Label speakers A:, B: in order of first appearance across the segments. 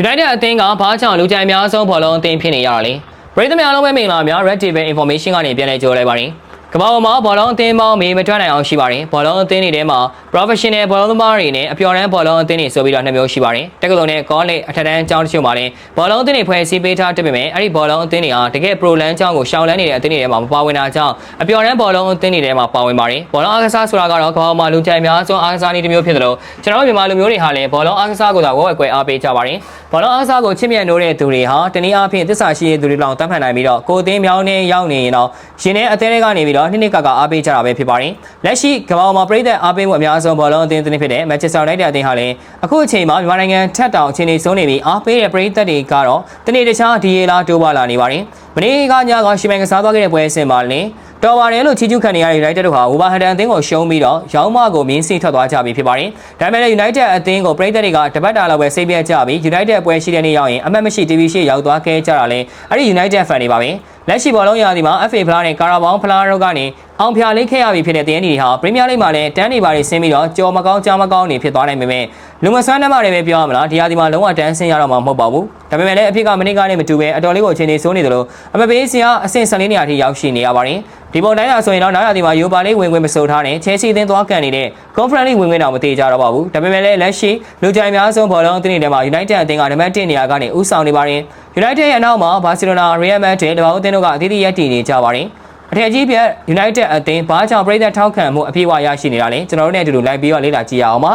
A: United အသင်းကဘာကြောင့်လူကြိုက်အများဆုံးဘောလုံးအသင်းဖြစ်နေရတာလဲပရိသတ်များအားလုံးပဲမင်္ဂလာများ Red Table Information ကနေပြန်လည်ကြိုးလိုက်ပါတယ် ကမ္ဘာပေါ်မှာဘောလုံးအသင်းပေါင်းမေးမတွက်နိုင်အောင်ရှိပါတယ်ဘောလုံးအသင်းတွေထဲမှာ professional ဘောလုံးသမားတွေနဲ့အပျော်တမ်းဘောလုံးအသင်းတွေဆိုပြီးတော့နှစ်မျိုးရှိပါတယ်တက္ကသိုလ်နဲ့ college အထက်တန်းကျောင်းတချို့မှာလည်းဘောလုံးအသင်းတွေဖွဲ့စည်းပေးထားတတ်ပေမဲ့အဲ့ဒီဘောလုံးအသင်းတွေဟာတကယ် pro လန်းကျောင်းကိုရှောင်လန်းနေတဲ့အသင်းတွေထဲမှာမပါဝင်တာကြောင့်အပျော်တမ်းဘောလုံးအသင်းတွေထဲမှာပါဝင်ပါတယ်ဘောလုံးအားကစားဆိုတာကတော့ကမ္ဘာပေါ်မှာလူကြိုက်အများဆုံးအားကစားနည်းတစ်မျိုးဖြစ်တယ်လို့ကျွန်တော်တို့မြန်မာလူမျိုးတွေဟာလည်းဘောလုံးအားကစားကိုသာဝက်ဝက်ကွယ်အားပေးကြပါတယ်ဘောလုံးအားကစားကိုချစ်မြတ်နိုးတဲ့သူတွေဟာတနည်းအားဖြင့်သစ္စာရှိတဲ့သူတွေလောက်တတ်မှတ်နိုင်ပြီးတော့ကိုယ်အသင်းမြောင်းနေရောက်နေရင်တော့ရှင်တဲ့အသင်းတွေကနေပြီးတော့နှစ်နှစ်ကကအားပေးကြတာပဲဖြစ်ပါတယ်လက်ရှိကမ္ဘာပေါ်မှာပြည်သက်အားပေးမှုအများဆုံးဘောလုံးအသင်းတစ်ဖြစ်တဲ့ Manchester United အသင်းဟာလည်းအခုအချိန်မှာမြန်မာနိုင်ငံထက်တောင်အခြေအနေဆုံးနေပြီးအားပေးတဲ့ပြည်သက်တွေကတော့တနေ့တခြားဒီရေလာတိုးပါလာနေပါတယ်မနေ့ကညကရှီမန်ကစားသွားခဲ့တဲ့ပွဲစဉ်မှာလည်း တော်ပါတယ်လို့ချီးကျူးခံနေရတဲ့ United တို့ဟာဝူဘာဟန်တန်အသင်းကိုရှုံးပြီးတော့ရောင်းမကိုမြင်းစီထွက်သွားကြပြီဖြစ်ပါတယ်။ဒါပေမဲ့လည်း United အသင်းကိုပြည်သက်တွေကတပတ်တာလောက်ပဲစိတ်ပြတ်ကြပြီး United ပွဲရှိတဲ့နေ့ရောက်ရင်အမှတ်မရှိ TV ရှိရောက်သွားခဲ့ကြတာလေအဲ့ဒီ United fan တွေပါပဲ။လက်ရှိဘောလုံးရာသီမှာ FA ဖလားနဲ့ကာရာဘောင်ဖလားတို့ကနေအောင်ဖြာလေးခဲ့ရပြီဖြစ်တဲ့တင်းဒီတွေဟာပရီးမီးယားလိမှာလည်းတန်းနေပါတွေဆင်းပြီးတော့ကြော်မကောင်းကြားမကောင်းနေဖြစ်သွားနိုင်ပေမဲ့လူမဆန်းနှမတွေပဲပြောရမလားဒီရာသီမှာလုံးဝတန်းဆင်းရတော့မှာမဟုတ်ပါဘူးဒါပေမဲ့လည်းအဖြစ်ကမနစ်ကနဲ့မတူပဲအတော်လေးကိုအခြေအနေဆိုးနေသလိုအမပေးစရာအဆင့်14နေရာထိရောက်ရှိနေရပါတယ် ဒီပုံတိုင်းလာဆိုရင်တော့နောက်ရာသီမှာယူပါလေးဝင်ဝင်မစိုးထားနဲ့ချဲစီအသင်းသွားကန်နေတဲ့ conference လေးဝင်ဝင်တော့မသေးကြတော့ပါဘူးဒါပေမဲ့လည်းလက်ရှိလူကြိုင်များဆုံးဘောလုံးအသင်းတွေထဲမှာ United အသင်းကနံပါတ်1နေရာကနေဦးဆောင်နေပါတယ် United ရဲ့အနောက်မှာ Barcelona Real Madrid တပောင်းအသင်းတို့ကအသီးသီးရပ်တည်နေကြပါတယ်အထက်ကြီးပြတ် United အသင်းဘာကြောင့်ပြည်သက်ထောက်ခံမှုအပြည့်အဝရရှိနေတာလဲကျွန်တော်တို့နဲ့အတူတူလိုက်ပြီးတော့လေ့လာကြည့်ရအောင်ပါ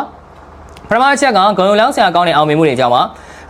A: ပထမအချက်ကဂုဏ်လုံးဆရာကောင်းတဲ့အောင်မြင်မှုတွေကြောင့်ပါ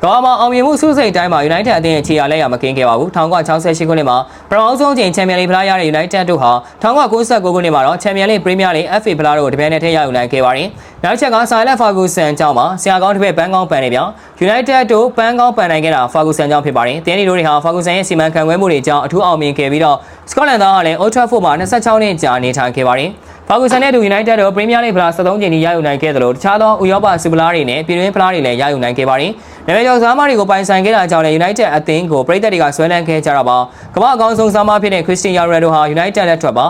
A: ကမ္ဘာမှာအောင်မြင်မှုစုစိတ်တိုင်းမှာ United အသင်းရဲ့ခြေရာလက်ရမကင်းခဲ့ပါဘူး1968ခုနှစ်မှာပထမဆုံးချိန်ချန်ပီယံလိဖလားရတဲ့ United တို့ဟာ1999ခုနှစ်မှာတော့ချန်ပီယံလိပရီးမီးယားလိ FA ဖလားတို့ကိုတပြိုင်နက်တည်းရယူနိုင်ခဲ့ပါတယ်နောက်ချက်ကဆာလက်ဖာဂူဆန်ကြောင့်မှာဆရာကောင်းတစ်ဖက်ပန်းကောင်းပန်နေပြောင်း United တို့ပန်းကောင်းပန်နိုင်ခဲ့တာဖာဂူဆန်ကြောင့်ဖြစ်ပါတယ်တင်းဒီတို့တွေဟာဖာဂူဆန်ရဲ့စီမံခန့်ခွဲမှုတွေကြောင့်အထူးအောင်မြင်ခဲ့ပြီးတော့စကော့တလန်သားကလည်း Old Trafford မှာ26နှစ်ကြာနေထိုင်ခဲ့ပါတယ် ဖာဂူဆန်နဲ့တူ United တို့ပရီးမီးယားလိဖလား73ချိန်ထိရယူနိုင်ခဲ့တယ်လို့တခြားသောဥရောပစူပလာတွေနဲ့ပြည်တွင်းဖလားတွေလည်းရယူနိုင်ခဲ့ပါတယ်။နာမည်ကျော်စားမတွေကိုပိုင်ဆိုင်ခဲ့တာကြောင့်လည်း United အသင်းကိုပြည်သက်တွေကဆွဲလန်းခဲ့ကြတာပါ။ကမ္ဘာအကောင်းဆုံးစားမဖြစ်တဲ့ Cristiano Ronaldo ဟာ United လက်ထွက်ပါ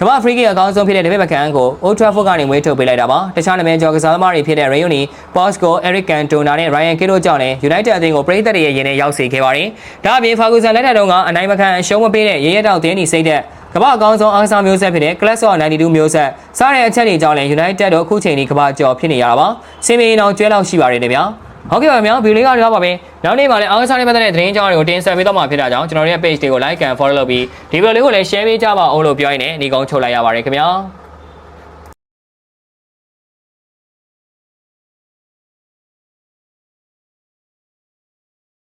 A: ကမ္ဘာဖရီးကအကောင်းဆုံးဖြစ်တဲ့ဒေးဗစ်ဘက်ခန်ကို Old Trafford ကနေမွေးထုတ်ပေးလိုက်တာပါတခြားနာမည်ကျော်ကစားသမားတွေဖြစ်တဲ့ Rayoni, Bosco, Eric Cantona နဲ့ Ryan Giggs တို့ကြောင့်လည်း United အသင်းကိုပြည်သက်တွေရဲ့ရင်ထဲရောက်စေခဲ့ပါတယ်ဒါအပြင် Ferguson လက်ထက်တုန်းကအနိုင်မခံအရှုံးမပေးတဲ့ရေရဲတောက်တင်းဒီစိတ်တဲ့က မ္ဘာအကောင်းဆုံးအားကစားမျိုးဆက်ဖြစ်တဲ့ Class of 92မျိုးဆက်စားတဲ့အချက်တွေကြောင့်လည်း United တို့အခုချိန်ထိကမ္ဘာကျော်ဖြစ်နေရတာပါ။စင်မီအောင်ကျွဲလောက်ရှိပါတယ်လေဗျာ။ဟုတ်ကဲ့ပါဗျာဗီဒီယိုလေးကတော့ပါပဲ။နောက်နေ့မှာလည်းအားကစားနဲ့ပတ်သက်တဲ့သတင်းကြောင်းတွေကိုတင်ဆက်ပေးတော့မှာဖြစ်တာကြောင့်ကျွန်တော်တို့ရဲ့ page တွေကို like and follow လုပ်ပြီးဒီဗီဒီယိုလေးကိုလည်း share ပေးကြပါအောင်လို့ပြောရင်းနဲ့ညီကုန်းချုပ်လိုက်ရပါတယ်ခင်ဗျာ။